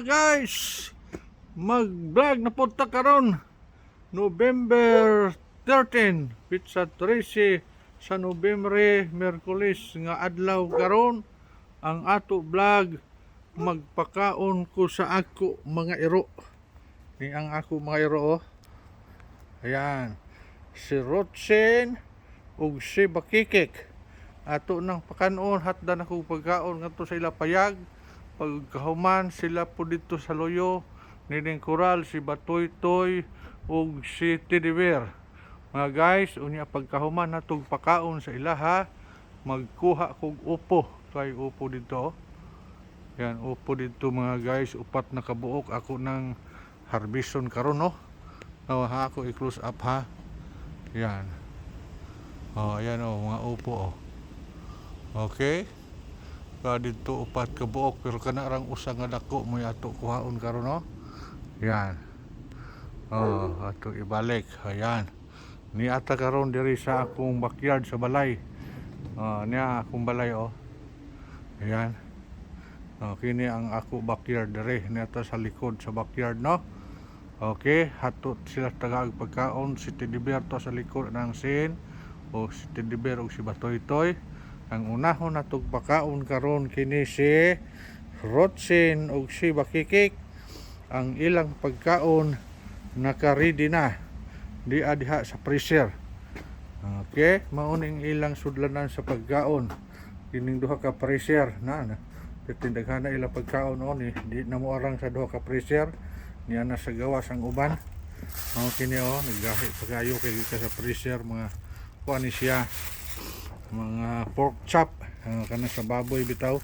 guys. Mag-vlog na punta karon. November 13 pizza 13 sa Nobyembre Merkulis nga adlaw karon. Ang ato vlog magpakaon ko sa ako mga iro. Ni ang ako mga iro oh. ayan. Si Rotsen ug si Bakikik. Ato nang pakanon hatdan ako pagkaon ngadto sa ila payag pagkahuman sila po dito sa loyo nining koral si Batoy Toy ug si Bear. Mga guys unya pagkahuman natog pakaon sa ila ha? Magkuha kog upo. Kay upo dito. Yan upo dito mga guys. Upat na kabuok. Ako ng harbison karon no? Oh, ha? Ako i-close up ha? Yan. Oh ayan oh mga upo oh. Okay ka dito upat ka buok pero kana rang usa nga dako mo ato kuhaon karon no? Yan. Oh ato ibalik. Ayan. Ni ata karon diri sa akong backyard sa balay. Oh niya akong balay oh. Ayan. Oh kini ang ako backyard diri. Ni ata sa likod sa backyard no? Okay hatot sila taga pagkaon. Si Teddy Bear to sa likod ng sin. O si Teddy Bear o si Batoy Toy ang unahon natog pakaon karon kini si Rotsin ug si Bakikik. Ang ilang pagkaon naka-ready na. Di adiha sa freezer. Okay mauning ilang sudlanan sa pagkaon. Kining duha ka freezer na na. Tindaghan na ilang pagkaon on eh. di na mo arang sa duha ka freezer. Niya na sa gawas ang uban. Kini oh nagahi pagayo kay ka sa freezer mga kuan siya mga pork chop. Uh, kana sa baboy bitaw.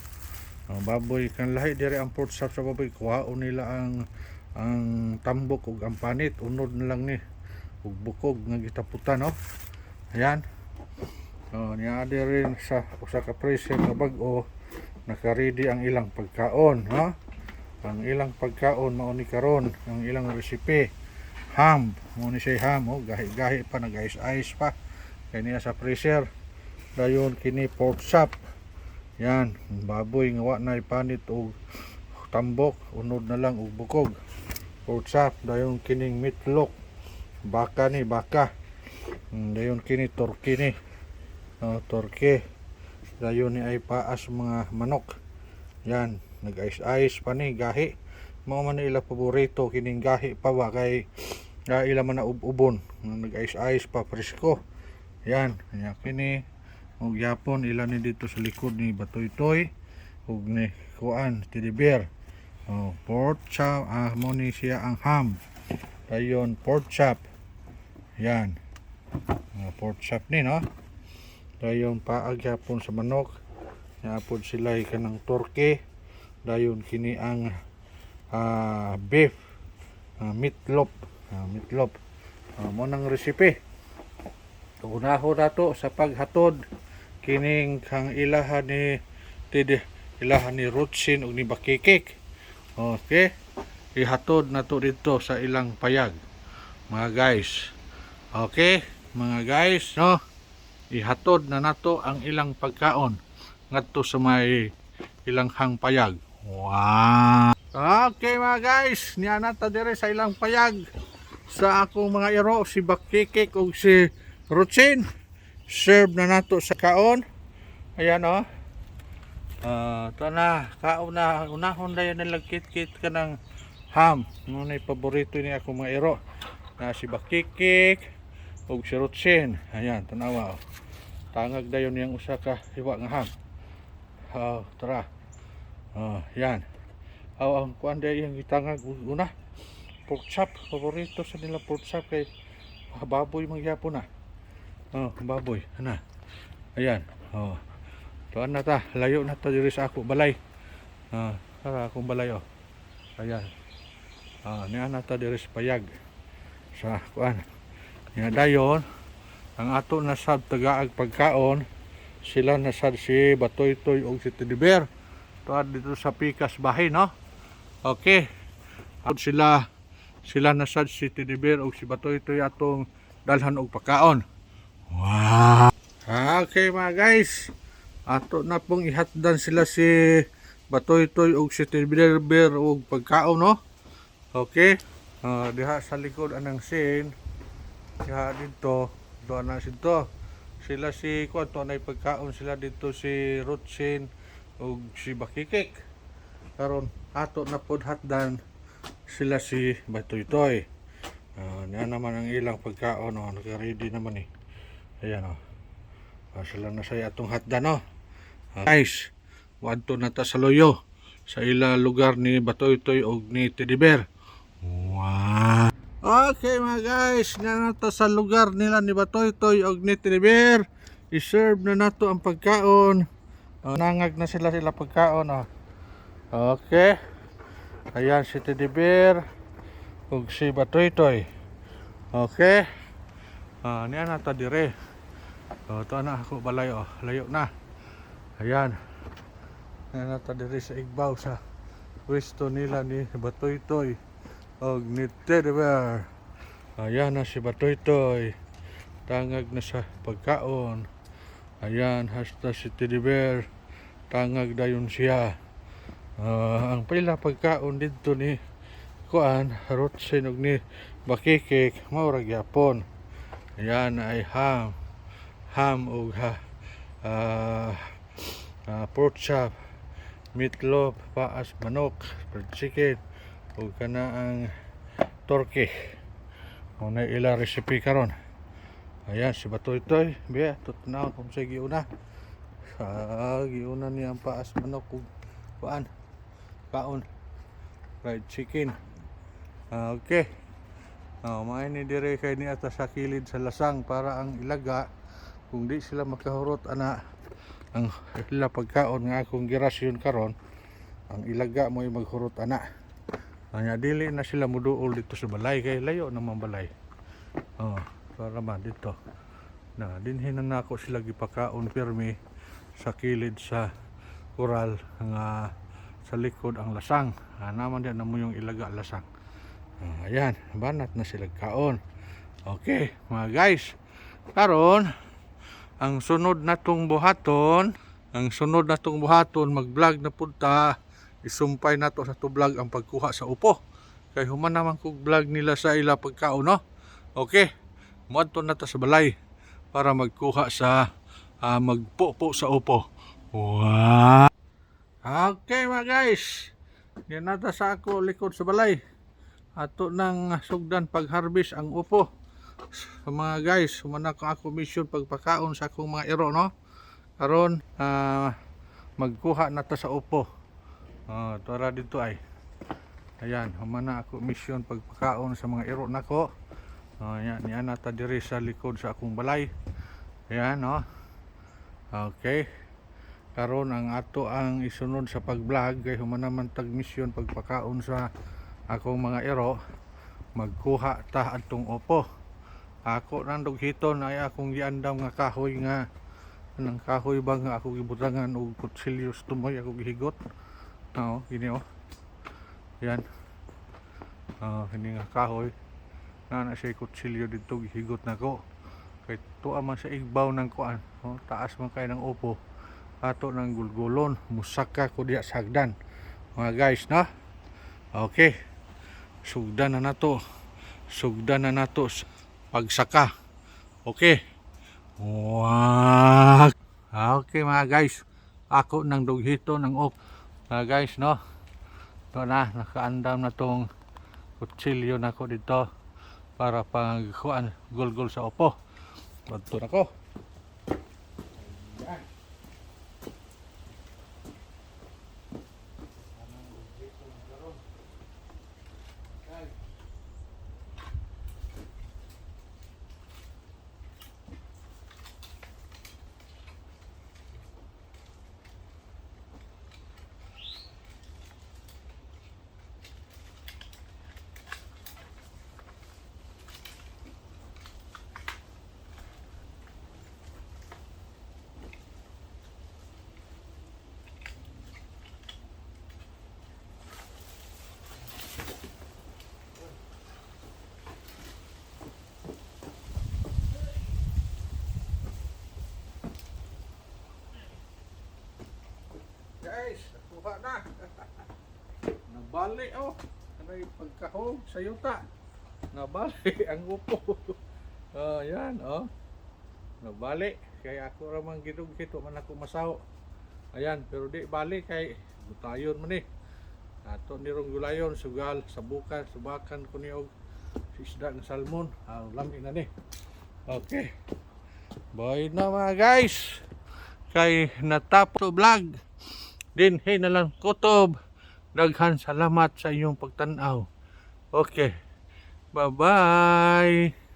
Uh, baboy kan lahi dire ang pork chop sa baboy. Kuhaon nila ang ang tambok ug ang panit. Unod na lang ni. Ug bukog nga gitaputan no ayan. Oh niya rin sa usa ka freezer nga bag-o. Naka-ready ang ilang pagkaon ha? Ang ilang pagkaon mao ni karon. Ang ilang recipe ham. Mo ni siya ham oh. Gahi-gahi pa nag-ice-ice pa. Kay niya sa freezer dayon kini pork chop. Yan baboy nga wa na panit og tambok unod na lang og bukog. Pork chop dayon kining meatloaf baka ni baka. Mm, dayon kini turkey ni. Oh, turkey dayon ni ay paas mga manok. Yan nag-ice-ice pa ni gahi. Mao man ila paborito kining gahi pa ba? Kay uh, ila man na ub-ubon. Nag-ice-ice pa presko. Yan yan kini ug yapon ila ni dito sa likod ni Batoy Toy ug ni kuan Teddy Bear. Oh, pork chop ah mo siya ang ham. Dayon pork chop. Yan. Uh, pork chop ni no? Dayon paag yapon sa manok. Yapon sila kanang turkey. Dayon kini ang ah, beef. Uh, meatloaf. Uh, meatloaf. Uh, mo nang recipe unaho nato sa paghatod kining kang ilahan ni tidi ilahan ni Rutsin ug ni Bakikik. Okay? Ihatod nato dito sa ilang payag. Mga guys. Okay? Mga guys no? Ihatod na nato ang ilang pagkaon ngadto sa may ilang hang payag. Wow! Okay mga guys. Niya na ta dire sa ilang payag sa akong mga iro si Bakikik ug si Rutsin serve na nato sa kaon. Ayan o oh. uh, ito na. Kaon na. Unahon na yun nilagkit-kit ka ng ham. Ngunit paborito ni ako mga iro na si Bakikik ug si Rutsin ayan tanawa oh. tangag dayon niyang usa ka hiwa nga ham. Oh, tara. Oh, yan. Aw ang kuan dayon yung itangag una. Pork chop. Paborito sa nila pork chop kay ah, baboy magyapon na Oh, baboy. Ana. Ayan. Oh. Tuan na ta. Layo na ta diri sa ako balay. Ah, tara akong balay oh. Ayan. Ah, niya na ta diri sa payag. Sa kuan. Nga dayon ang ato na sab tagaag pagkaon sila na sad si Batoy Toy og si Teddy Bear. Tuad dito sa Pikas bahay no. Okay. At sila sila na sad si Teddy Bear og si Batoy Toy atong dalhan og pagkaon. Wow! Okay mga guys, ato na pong ihatdan sila si batoy-toy og si Tibirber og pagkaon no. Okay? Ah, diha sa likod anang scene. Diha dito, doon na sito. Sila si Kwanto na pagkaon sila dito si Rutsin og si Bakikik. Karon ato na pod hatdan sila si Batoy-toy. Ah, niya naman ang ilang pagkaon oh, naka-ready naman eh. Ayan oh. Ah, sila na sa atong hatdan no. Ah, guys, wadto na ta sa loyo sa ila lugar ni Batoy-toy og ni Teddy Bear. Wow. Okay mga guys, na nato sa lugar nila ni Batoy-toy og ni Teddy Bear. I-serve na nato ang pagkaon. Oh, nangag na sila sila pagkaon oh. Okay. Ayan si Teddy Bear ug si Batoy-toy. Okay. Ah, niya na ta dire. Oh, to na ako balay oh. Layo na. Ayan. Niya na ta dire sa igbaw sa pwesto nila ni Batoy-toy og ni Teddy. Ayan na si Batoy-toy. Tangag na sa pagkaon. Ayan, hasta si Teddy Bear. Tangag dayon siya. Ah, ang pila pagkaon dito ni Kuan, Rotsen ug ni Bakikik, maura gyapon. Ayan ay ham. Ham ug ha, ah, ah, pork chop, meatloaf, paas manok, fried chicken, ug kana ang turkey. Una ila recipe karon. Ayan si Batoy-toy, biya tutnaw kung sa giuna. Ah, giuna niya ang paas manok ug kuan kaon fried chicken. Ah, okay. Oh, maay ni dire kay ni ata sa kilid sa lasang para ang ilaga kung di sila makahurot ana ang ila pagkaon nga akong girasyon karon ang ilaga mo ay maghurot ana. Anya dili na sila muduol dito sa balay kay layo naman balay. Oh, para man dito. Na dinhin na nako sila gipakaon pirmi sa kilid sa kural nga sa likod ang lasang. Ah, naman din mo yung ilaga lasang. Ah, ayan, banat na sila kaon. Okay, mga guys. Karon, ang sunod natong buhaton, ang sunod natong buhaton, mag-vlog na punta, isumpay nato sa to vlog ang pagkuha sa upo. Kay human naman kog vlog nila sa ila pagkaon, no? Okay, muadto na ta sa balay para magkuha sa ah, magpupo sa upo. Wow! Okay mga guys, yan nata sa ako likod sa balay. Ato nang sugdan pag-harvest ang upo. Sa mga guys, humana ko ako mission pagpakaon sa akong mga iro, no? Karon, ah, magkuha na ta sa upo. Ah, tara dito ay. Ayan, humana ako mission pagpakaon sa mga iro nako. Ah, yan, yan nata diri sa likod sa akong balay. Ayan, no? Okay. Karon ang ato ang isunod sa pag-vlog kay humanaman tag mission pagpakaon sa akong mga ero magkuha ta atong opo. Ako nang dughiton ay akong giandam nga kahoy nga anang kahoy ba nga ako gibutangan og kutsilyo sa tumoy ako gihigot. Oo, gini oh. Yan. Ah, hindi nga kahoy. Na na siya kutsilyo dito gihigot nako. Kay tuwa man sa igbaw ng kuan, oh, taas man kay ng upo ato ng gulgulon musaka ko diya sa hagdan mga guys na okay sugdan na nato sugdan na nato pagsaka. Okay. Wow okay mga guys. Ako ng dughito ng op. Mga guys no? Ito na nakaandam na tong kutsilyo na ko dito para pagkuan gulgul sa opo. Badto na ko Kuha na. Nabali oh. Anay pagkahog sa yuta. Nabali ang upo. Oh, yan oh. Nabali. Kaya ako ramang gidug hito man ako masaw. Ayan, pero di bali kay butayon man eh. Ato nirong gulayon, sugal, sabukan, subakan ko ni og isda ng salmon. Ah, lami na ni. Okay. Bye na mga guys. Kay natapos vlog. Din hey na lang kutob. Daghan salamat sa inyong pagtanaw. Okay. Bye-bye.